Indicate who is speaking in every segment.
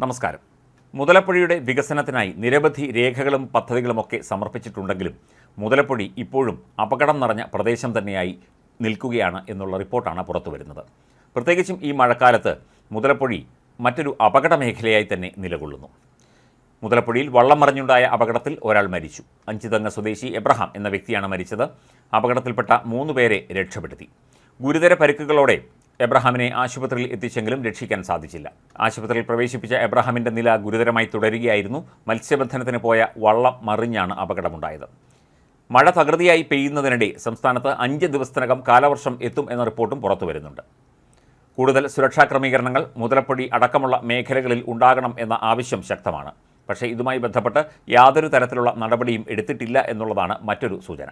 Speaker 1: നമസ്കാരം. മുതലപ്പുഴയുടെ വികസനത്തിനായി നിരവധി രേഖകളും പദ്ധതികളുമൊക്കെ സമർപ്പിച്ചിട്ടുണ്ടെങ്കിലും മുതലപ്പുഴി ഇപ്പോഴും അപകടം നിറഞ്ഞ പ്രദേശം തന്നെയായി നിൽക്കുകയാണ് എന്നുള്ള റിപ്പോർട്ടാണ് പുറത്തു വരുന്നത്. പ്രത്യേകിച്ചും ഈ മഴക്കാലത്ത് മുതലപ്പുഴി മറ്റൊരു അപകട മേഖലയായി തന്നെ നിലകൊള്ളുന്നു. മുതലപ്പുഴയിൽ വള്ളം മറിഞ്ഞുണ്ടായ അപകടത്തിൽ ഒരാൾ മരിച്ചു. അഞ്ചുതങ്ങ സ്വദേശി എബ്രഹാം എന്ന വ്യക്തിയാണ് മരിച്ചത്. അപകടത്തിൽപ്പെട്ട മൂന്ന് പേരെ രക്ഷപ്പെടുത്തി. ഗുരുതര പരിക്കുകളോടെ എബ്രഹാമിനെ ആശുപത്രിയിൽ എത്തിച്ചെങ്കിലും രക്ഷിക്കാൻ സാധിച്ചില്ല. ആശുപത്രിയിൽ പ്രവേശിപ്പിച്ച എബ്രഹാമിന്റെ നില ഗുരുതരമായി തുടരുകയായിരുന്നു. മത്സ്യബന്ധനത്തിന് പോയ വള്ളം മറിഞ്ഞാണ് അപകടമുണ്ടായത്. മഴ തകൃതിയായി പെയ്യുന്നതിനിടെ സംസ്ഥാനത്ത് അഞ്ച് ദിവസത്തിനകം കാലവർഷം എത്തും എന്ന റിപ്പോർട്ടും പുറത്തു വരുന്നുണ്ട്. കൂടുതൽ സുരക്ഷാ ക്രമീകരണങ്ങൾ മുതലപ്പൊടി അടക്കമുള്ള മേഖലകളിൽ ഉണ്ടാകണം എന്ന ആവശ്യം ശക്തമാണ്. പക്ഷേ ഇതുമായി ബന്ധപ്പെട്ട് യാതൊരു തരത്തിലുള്ള നടപടിയും എടുത്തിട്ടില്ല എന്നുള്ളതാണ് മറ്റൊരു സൂചന.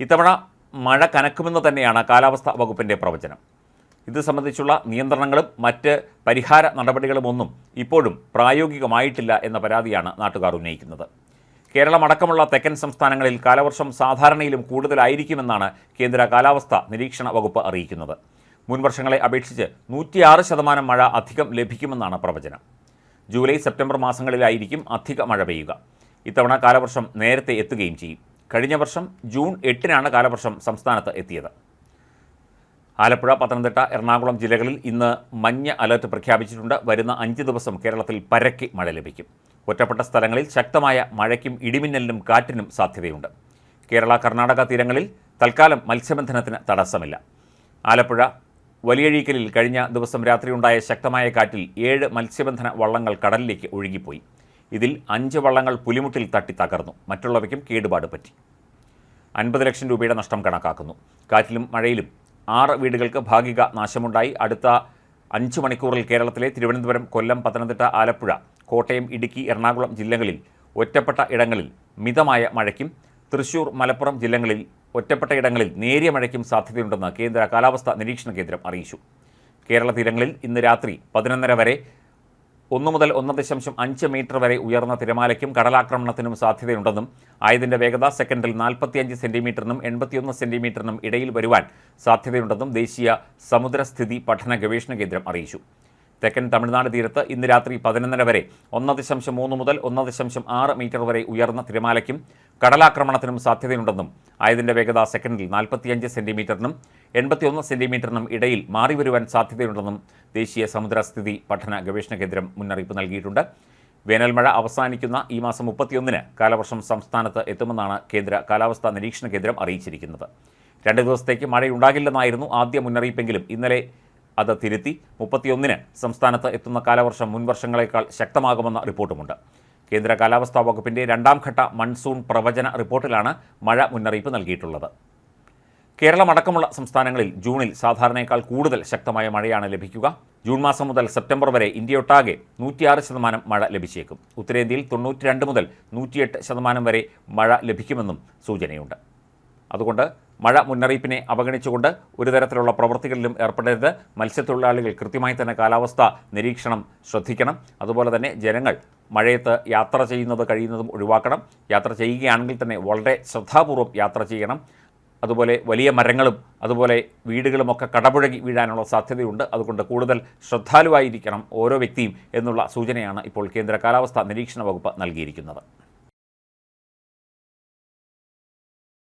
Speaker 1: ഇത്തവണ മഴ കനക്കുമെന്ന് തന്നെയാണ് കാലാവസ്ഥാ വകുപ്പിന്റെ പ്രവചനം. ഇത് സംബന്ധിച്ചുള്ള നിയന്ത്രണങ്ങളും മറ്റ് പരിഹാര നടപടികളുമൊന്നും ഇപ്പോഴും പ്രായോഗികമായിട്ടില്ല എന്ന പരാതിയാണ് നാട്ടുകാർ ഉന്നയിക്കുന്നത്. കേരളമടക്കമുള്ള തെക്കൻ സംസ്ഥാനങ്ങളിൽ കാലവർഷം സാധാരണയിലും കൂടുതലായിരിക്കുമെന്നാണ് കേന്ദ്ര കാലാവസ്ഥ നിരീക്ഷണ വകുപ്പ് അറിയിക്കുന്നത്. മുൻവർഷങ്ങളെ അപേക്ഷിച്ച് നൂറ്റിയാറ് ശതമാനം മഴ അധികം ലഭിക്കുമെന്നാണ് പ്രവചനം. ജൂലൈ സെപ്റ്റംബർ മാസങ്ങളിലായിരിക്കും അധിക മഴ പെയ്യുക. ഇത്തവണ കാലവർഷം നേരത്തെ എത്തുകയും ചെയ്യും. കഴിഞ്ഞ വർഷം ജൂൺ എട്ടിനാണ് കാലവർഷം സംസ്ഥാനത്ത് എത്തിയത്. ആലപ്പുഴ പത്തനംതിട്ട എറണാകുളം ജില്ലകളിൽ ഇന്ന് മഞ്ഞ അലേർട്ട് പ്രഖ്യാപിച്ചിട്ടുണ്ട്. വരുന്ന അഞ്ച് ദിവസം കേരളത്തിൽ പരക്കി മഴ ലഭിക്കും. ഒറ്റപ്പെട്ട സ്ഥലങ്ങളിൽ ശക്തമായ മഴയ്ക്കും ഇടിമിന്നലിനും കാറ്റിനും സാധ്യതയുണ്ട്. കേരള കർണാടക തീരങ്ങളിൽ തൽക്കാലം മത്സ്യബന്ധനത്തിന് തടസ്സമില്ല. ആലപ്പുഴ വലിയഴീക്കലിൽ കഴിഞ്ഞ ദിവസം രാത്രിയുണ്ടായ ശക്തമായ കാറ്റിൽ ഏഴ് മത്സ്യബന്ധന വള്ളങ്ങൾ കടലിലേക്ക് ഒഴുകിപ്പോയി. ഇതിൽ അഞ്ച് വള്ളങ്ങൾ പുലിമുട്ടിൽ തട്ടി തകർന്നു. മറ്റുള്ളവയ്ക്കും കേടുപാട് പറ്റി. അൻപത് ലക്ഷം രൂപയുടെ നഷ്ടം കണക്കാക്കുന്നു. കാറ്റിലും മഴയിലും ആറ് വീടുകൾക്ക് ഭാഗിക നാശമുണ്ടായി. അടുത്ത അഞ്ച് മണിക്കൂറിൽ കേരളത്തിലെ തിരുവനന്തപുരം കൊല്ലം പത്തനംതിട്ട ആലപ്പുഴ കോട്ടയം ഇടുക്കി എറണാകുളം ജില്ലകളിൽ ഒറ്റപ്പെട്ട ഇടങ്ങളിൽ മിതമായ മഴയ്ക്കും തൃശൂർ മലപ്പുറം ജില്ലകളിൽ ഒറ്റപ്പെട്ട ഇടങ്ങളിൽ നേരിയ മഴയ്ക്കും സാധ്യതയുണ്ടെന്ന് കേന്ദ്ര കാലാവസ്ഥാ നിരീക്ഷണ കേന്ദ്രം അറിയിച്ചു. കേരള തീരങ്ങളിൽ ഇന്ന് രാത്രി പതിനൊന്നര വരെ ഒന്ന് മുതൽ ഒന്ന് ദശാംശം അഞ്ച് മീറ്റർ വരെ ഉയർന്ന തിരമാലയ്ക്കും കടലാക്രമണത്തിനും സാധ്യതയുണ്ടെന്നും ആയതിന്റെ വേഗത സെക്കൻഡിൽ നാൽപ്പത്തിയഞ്ച് സെന്റിമീറ്ററിനും എൺപത്തിയൊന്ന് സെന്റിമീറ്ററിനും ഇടയിൽ വരുവാൻ സാധ്യതയുണ്ടെന്നും ദേശീയ സമുദ്രസ്ഥിതി പഠന ഗവേഷണ കേന്ദ്രം അറിയിച്ചു. തെക്കൻ തമിഴ്നാട് തീരത്ത് ഇന്ന് രാത്രി പതിനൊന്നര വരെ ഒന്ന് ദശാംശം മൂന്ന് മുതൽ ഒന്ന് ദശാംശം ആറ് മീറ്റർ വരെ ഉയർന്ന തിരമാലയ്ക്കും കടലാക്രമണത്തിനും സാധ്യതയുണ്ടെന്നും ആയതിന്റെ വേഗത സെക്കൻഡിൽ നാൽപ്പത്തിയഞ്ച് സെന്റിമീറ്ററിനും എൺപത്തിയൊന്ന് സെന്റിമീറ്ററിനും ഇടയിൽ മാറി വരുവാൻ സാധ്യതയുണ്ടെന്നും ദേശീയ സമുദ്രസ്ഥിതി പഠന ഗവേഷണ കേന്ദ്രം മുന്നറിയിപ്പ് നൽകിയിട്ടുണ്ട്. വേനൽമഴ അവസാനിക്കുന്ന ഈ മാസം മുപ്പത്തിയൊന്നിന് കാലവർഷം സംസ്ഥാനത്ത് എത്തുമെന്നാണ് കേന്ദ്ര കാലാവസ്ഥാ നിരീക്ഷണ കേന്ദ്രം അറിയിച്ചിരിക്കുന്നത്. രണ്ട് ദിവസത്തേക്ക് മഴയുണ്ടാകില്ലെന്നായിരുന്നു ആദ്യ മുന്നറിയിപ്പെങ്കിലും ഇന്നലെ അത് തിരുത്തി മുപ്പത്തിയൊന്നിന് സംസ്ഥാനത്ത് എത്തുന്ന കാലവർഷം മുൻവർഷങ്ങളേക്കാൾ ശക്തമാകുമെന്ന റിപ്പോർട്ടുമുണ്ട്. കേന്ദ്ര കാലാവസ്ഥാ വകുപ്പിന്റെ രണ്ടാം ഘട്ട മൺസൂൺ പ്രവചന റിപ്പോർട്ടിലാണ് മഴ മുന്നറിയിപ്പ് നൽകിയിട്ടുള്ളത്. കേരളമടക്കമുള്ള സംസ്ഥാനങ്ങളിൽ ജൂണിൽ സാധാരണയേക്കാൾ കൂടുതൽ ശക്തമായ മഴയാണ് ലഭിക്കുക. ജൂൺ മാസം മുതൽ സെപ്റ്റംബർ വരെ ഇന്ത്യയൊട്ടാകെ നൂറ്റിയാറ് ശതമാനം മഴ ലഭിച്ചേക്കും. ഉത്തരേന്ത്യയിൽ തൊണ്ണൂറ്റിരണ്ട് മുതൽ നൂറ്റിയെട്ട് ശതമാനം വരെ മഴ ലഭിക്കുമെന്നും സൂചനയുണ്ട്. അതുകൊണ്ട് മഴ മുന്നറിയിപ്പിനെ അവഗണിച്ചുകൊണ്ട് ഒരു തരത്തിലുള്ള പ്രവൃത്തികളിലും ഏർപ്പെടരുത്. മത്സ്യത്തൊഴിലാളികൾ കൃത്യമായി തന്നെ കാലാവസ്ഥ നിരീക്ഷണം ശ്രദ്ധിക്കണം. അതുപോലെ തന്നെ ജനങ്ങൾ മഴയത്ത് യാത്ര ചെയ്യുന്നത് കഴിയുന്നതും ഒഴിവാക്കണം. യാത്ര ചെയ്യുകയാണെങ്കിൽ തന്നെ വളരെ ശ്രദ്ധാപൂർവം യാത്ര ചെയ്യണം. അതുപോലെ വലിയ മരങ്ങളും അതുപോലെ വീടുകളുമൊക്കെ കടപുഴകി വീഴാനുള്ള സാധ്യതയുണ്ട്. അതുകൊണ്ട് കൂടുതൽ ശ്രദ്ധാലുവായിരിക്കണം ഓരോ വ്യക്തിയും എന്നുള്ള സൂചനയാണ് ഇപ്പോൾ കേന്ദ്ര കാലാവസ്ഥാ നിരീക്ഷണ വകുപ്പ് നൽകിയിരിക്കുന്നത്.